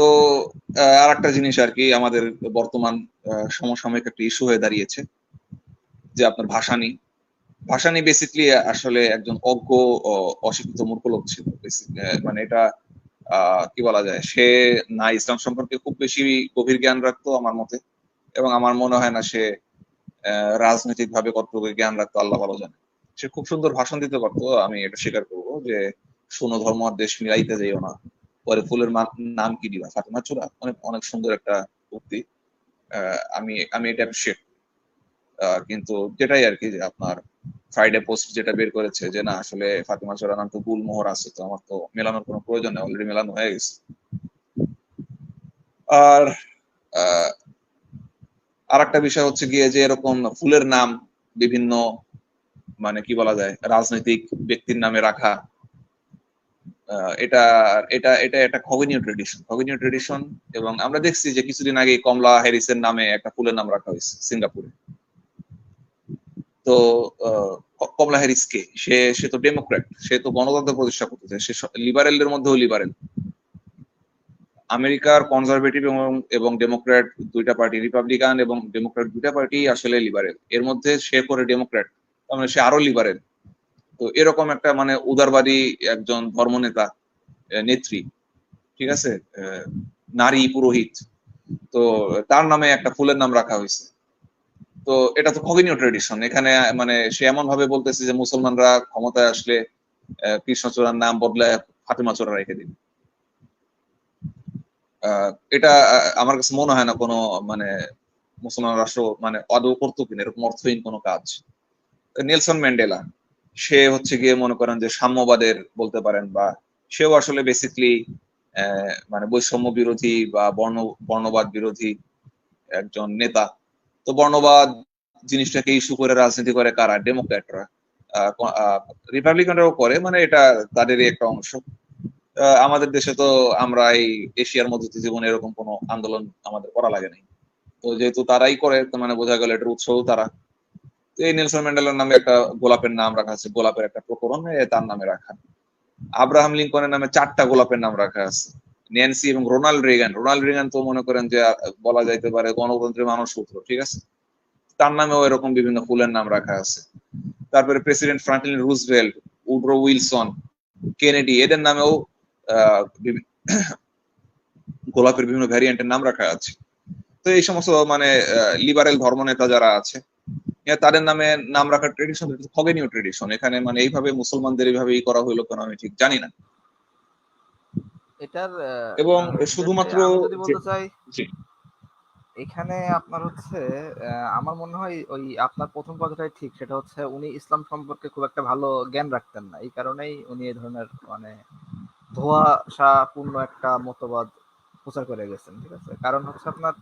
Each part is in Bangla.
তো আর একটা জিনিস আর কি আমাদের বর্তমান সমসাময়িক একটা ইস্যু হয়ে দাঁড়িয়েছে, যে আপনার ভাসানি। ভাসানি বেসিকলি আসলে একজন অজ্ঞ অশিক্ষিত মূর্খ লোক ছিল মানে এটা কি বলা যায়, সে না ইসলাম সম্পর্কে খুব বেশি গভীর জ্ঞান রাখতো আমার মতে, এবং আমার মনে হয় না সে রাজনৈতিক ভাবে কতটুকু জ্ঞান রাখতো আল্লাহ ভালো জানে। সে খুব সুন্দর ভাষণ দিতে পারতো, আমি এটা স্বীকার করব, যে শোনো ধর্ম আর দেশ মিলাইতে যাইও না। পরে ফুলের নাম কি দিবা? ফাতেমা চূড়া? অনেক অনেক সুন্দর একটা উক্তি। আমি আমি এটা অ্যাপ্রিসিয়েট কিন্তু যেটাই আর কি যে আপনার ফ্রাইডে পোস্ট যেটা বের করেছে যে না, আসলে ফাতেমা চূড়া নাম তো গুল মোহর আছে, তো আমার তো মেলানোর কোনো প্রয়োজন নেই অলরেডি মেলানো হয়ে গেছে। আর আর একটা বিষয় হচ্ছে গিয়ে যে এরকম ফুলের নাম বিভিন্ন মানে কি বলা যায়, রাজনৈতিক ব্যক্তির নামে রাখা এটা এটা এটা একটা খগনীয় ট্রেডিশন খগনীয় ট্রেডিশন এবং আমরা দেখছি যে কিছুদিন আগে কমলা হ্যারিসের নামে একটা ফুলের নাম রাখা হয়েছে, সিঙ্গাপুরে। তো কমলা হ্যারিস কে? সে সে তো ডেমোক্র্যাট সে তো গণতন্ত্র প্রতিষ্ঠা করতেছে, সে লিবারেলদের মধ্যেও লিবারেল আমেরিকার কনজারভেটিভ এবং এবং ডেমোক্র্যাট দুইটা পার্টি রিপাবলিকান এবং ডেমোক্র্যাট দুইটা পার্টি আসলে লিবারেল এর মধ্যে সে করে ডেমোক্র্যাট মানে সে আরও লিবারেল তো এরকম একটা মানে উদারবাদী একজন ধর্মনেতা নেত্রী, ঠিক আছে? নারী পুরোহিত। তো তার নামে একটা ফুলের নাম রাখা হয়েছে। তো এটা তো খগনীয় ট্রেডিশন এখানে মানে সে এমন ভাবে বলতেছে যে মুসলমানরা ক্ষমতায় আসলে কৃষ্ণচূড়ার নাম বদলায়, ফাতেমা চোরা রেখে দিন এটা আমার কাছে মনে হয় না কোনো মানে মুসলমান রাষ্ট্র মানে আদৌ করতো কিনা, এরকম অর্থহীন কোনো কাজ। নেলসন ম্যান্ডেলা সে হচ্ছে গিয়ে মনে করেন যে সাম্যবাদের বলতে পারেন বা সেও আসলে বেসিকলি মানে বৈষম্য বিরোধী বা বর্ণ, বর্ণবাদ বিরোধী একজন নেতা। তো বর্ণবাদ জিনিসটাকে ইস্যু করে, রাজনীতি করে কারা? ডেমোক্র্যাটরা রিপাবলিকানরাও করে মানে এটা তাদেরই একটা অংশ। আমাদের দেশে তো আমরা এই এশিয়ার মধ্যে জীবনে এরকম কোনো আন্দোলন আমাদের করা লাগে নাই। তো যেহেতু তারাই করে মানে বোঝা গেল এটার উৎসও তারা। এই নেলসন ম্যান্ডেলার নামে একটা গোলাপের নাম রাখা আছে, গোলাপের একটা প্রকরণ তার নামে রাখা। আব্রাহাম লিঙ্কনের নামে চারটা গোলাপের নাম রাখা আছে। ন্যান্সি এবং রোনাল্ড রেগান। রোনাল্ড রেগান তো মনে করেন যে বলা যাইতে পারে গণতন্ত্রের মানুষ সূত্র ঠিক আছে? তার নামেও এরকম বিভিন্ন ফুলের নাম রাখা আছে। তারপরে president Franklin Roosevelt, Woodrow Wilson, Kennedy, এদের নামেও গোলাপের বিভিন্ন ভ্যারিয়েন্টের নাম রাখা আছে। তো এই সমস্ত মানে লিবারেল ধর্মনেতা যারা আছে তাদের নামে নাম রাখার ট্রেডিশন খগেনীয় ট্রেডিশন এখানে মানে এইভাবে মুসলমানদের এইভাবেই করা হইল কেন আমি ঠিক জানি না। এটার এবং শুধুমাত্র এখানে আপনার হচ্ছে আমার মনে হয় ওই আপনার প্রথম কথাটাই ঠিক সেটা হচ্ছে উনি ইসলাম সম্পর্কে খুব একটা ভালো জ্ঞান রাখতেন না। এই কারণেই উনি এই ধরনের মানে ধোয়াশাপূর্ণ একটা মতবাদ প্রচার করে গেছেন ঠিক আছে? কারণ হচ্ছে আপনার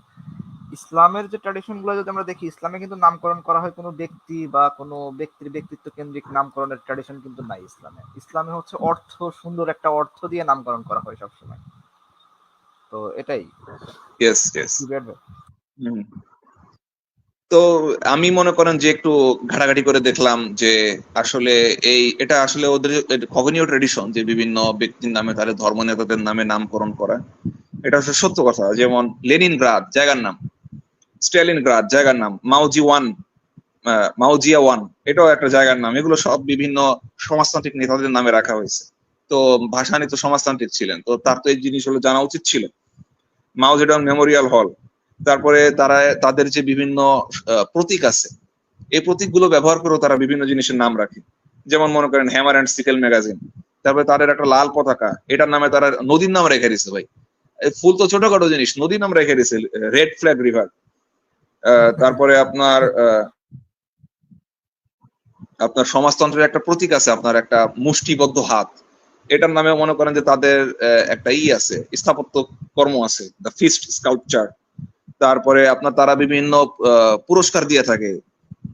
ইসলামের যে ট্র্যাডিশনগুলো যদি আমরা দেখি ইসলামে কিন্তু নামকরণ করা হয় কোনো ব্যক্তি বা কোনো ব্যক্তির ব্যক্তিত্ব কেন্দ্রিক নামকরণের ট্র্যাডিশন কিন্তু নাই ইসলামে। ইসলামে হচ্ছে অর্থ সুন্দর একটা অর্থ দিয়ে নামকরণ করা হয় সবসময়। তো এটাই। ইয়েস ইয়েস তো আমি মনে করেন যে একটু ঘাটাঘাটি করে দেখলাম যে আসলে এই এটা আসলে ওদের খগনীয় ট্রেডিশন যে বিভিন্ন ব্যক্তির নামে তাদের ধর্ম নেতাদের নামে নামকরণ করা এটা হচ্ছে সত্য কথা। যেমন লেনিন গ্রাদ জায়গার নাম। স্ট্যালিন গ্রাদ জায়গার নাম মাউজি ওয়ান মাউজিয়া ওয়ান, এটাও একটা জায়গার নাম। এগুলো সব বিভিন্ন সমাজতান্ত্রিক নেতাদের নামে রাখা হয়েছে। তো ভাসানি তো সমাজতান্ত্রিক ছিলেন। তো তার তো এই জিনিসগুলো জানা উচিত ছিল। মাউজেডং মেমোরিয়াল হল। তারপরে তারা, তাদের যে বিভিন্ন প্রতীক আছে, এই প্রতীকগুলো ব্যবহার করেও তারা বিভিন্ন জিনিসের নাম রাখে। যেমন মনে করেন হ্যামার অ্যান্ড সিকেল ম্যাগাজিন তারপরে তাদের একটা লাল পতাকা, এটার নামে তারা নদীর নাম রেখে দিছে ভাই। ফুল তো ছোটখাটো জিনিস, নদীর নাম রেখে দিছে রেড ফ্ল্যাগ রিভার তারপরে আপনার আপনার সমাজতন্ত্রের একটা প্রতীক আছে, আপনার একটা মুষ্টিবদ্ধ হাত। এটার নামে মনে করেন যে তাদের একটা ই আছে, স্থাপত্য কর্ম আছে দ্য ফিস্ট স্কাল্পচার তারপরে আপনার তারা বিভিন্ন পুরস্কার দিয়ে থাকে।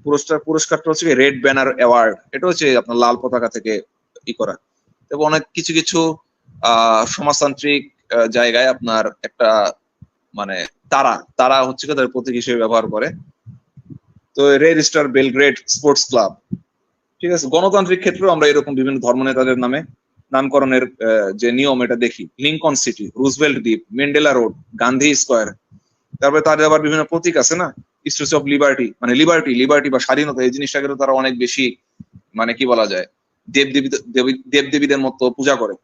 পুরস্কার, পুরস্কারটা হচ্ছে রেড ব্যানার অ্যাওয়ার্ড এটা হচ্ছে আপনার লাল পতাকা থেকে ই করা। এবং অনেক কিছু কিছু সমাজতান্ত্রিক জায়গায় আপনার একটা মানে তারা তারা হচ্ছে তাদের প্রতীক হিসেবে ব্যবহার করে। তো Red Star Belgrade sports club ঠিক আছে? গণতান্ত্রিক ক্ষেত্রেও আমরা এরকম বিভিন্ন ধর্ম নেতাদের নামে নামকরণের যে নিয়ম এটা দেখি। লিঙ্কন সিটি রুজভেল্ট দ্বীপ মেন্ডেলা রোড গান্ধী স্কোয়ার তারপরে তাদের আবার বিভিন্ন প্রতীক আছে না? স্ট্যাচু অফ লিবার্টি মানে লিবার্টি লিবার্টি বা স্বাধীনতা, এই জিনিসটাকে তো তারা অনেক বেশি মানে কি বলা যায়? দেব দেবী দেব দেবীদের মতো পূজা করে।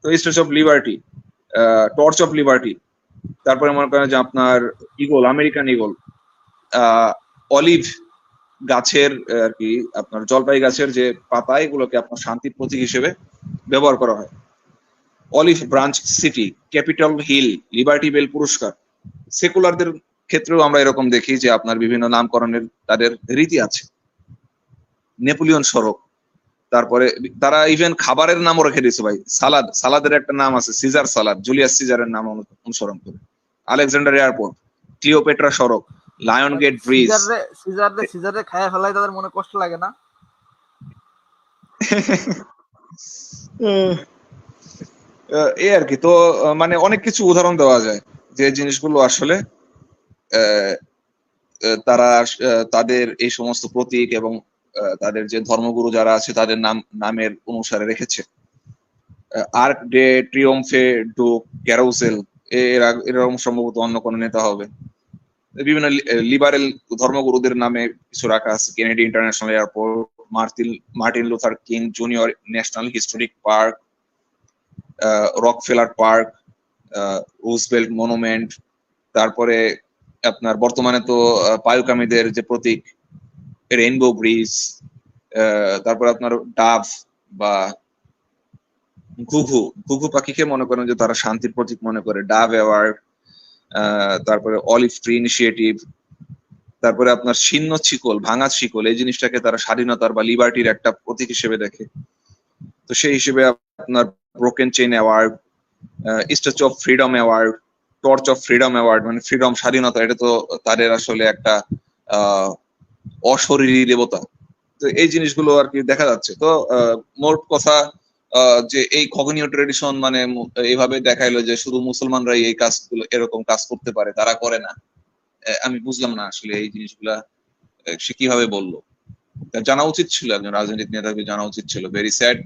তো Statue of Liberty Torch of Liberty তারপরে মনে করেন যে আপনার ইগল আমেরিকান ইগল অলিভ গাছের আর কি, আপনার জলপাই গাছের যে পাতা, এগুলোকে আপনার শান্তির প্রতীক হিসেবে ব্যবহার করা হয়। Olive Branch City, Capital Hill, Liberty Bell পুরস্কার, সেকুলারদের ক্ষেত্রেও আমরা এরকম দেখি যে আপনার বিভিন্ন নামকরণের তাদের রীতি আছে। নেপোলিয়ন সড়ক তারপরে তারা ইভেন খাবারের নামও রেখে দিয়েছে ভাই। সালাদ সালাদের একটা নাম আছে সিজার সালাদ জুলিয়াস সিজারের নাম অনুসরণ করে। আলেকজান্ডার এয়ারপোর্ট ক্লিওপেট্রা সড়ক লায়ন গেট ব্রিজ। সিজারে সিজারে খায়া ফেলাই তাদের মনে কষ্ট লাগে না? এই আর কি। তো মানে অনেক কিছু উদাহরণ দেওয়া যায় যে জিনিসগুলো আসলে তারা তাদের এই সমস্ত প্রতীক এবং তাদের যে ধর্মগুরু যারা আছে, তাদের নাম, নামের অনুসারে রেখেছে। Arc de Triomphe du Carrousel এর এরকম সম্ভবত অন্য কোনো নেতা হবে। বিভিন্ন লিবারেল ধর্মগুরুদের নামে কিছু রাখা আছে। Kennedy International Airport Martin Martin Luther King Junior National Historic Park Rockefeller Park Roosevelt Monument, তারপরে আপনার বর্তমানে তো পায়ুকামীদের যে প্রতীক রেইনবো ব্রিজ তারপর আপনার ডাভ বা ঘুঘু ঘুঘু পাখিকে মনে করেন যে তারা শান্তির প্রতীক মনে করে। ডাভ অ্যাওয়ার্ড তারপরে অলিভ ট্রি ইনিশিয়েটিভ, তারপরে আপনার ছিন্ন শিকল ভাঙা শিকল এই জিনিসটাকে তারা স্বাধীনতার বা লিবার্টির একটা প্রতীক হিসেবে দেখে। তো সেই হিসেবে আপনার Broken Chain Award Statue of Freedom Award Torch of Freedom Award মানে ফ্রিডম স্বাধীনতা, এটা তো তাদের আসলে একটা, আহ অশরীরী দেবতা। তো এই জিনিসগুলো আর কি দেখা যাচ্ছে। তো মোট কথা যে এই খগনীয় ট্রেডিশন মানে এইভাবে দেখাইলো যে শুধু মুসলমানরাই এই কাজগুলো, এরকম কাজ করতে পারে, তারা করে না। আমি বুঝলাম না আসলে এই জিনিসগুলা সে কীভাবে বলল। জানা উচিত ছিল, একজন রাজনৈতিক নেতাকে জানা উচিত ছিল। Very sad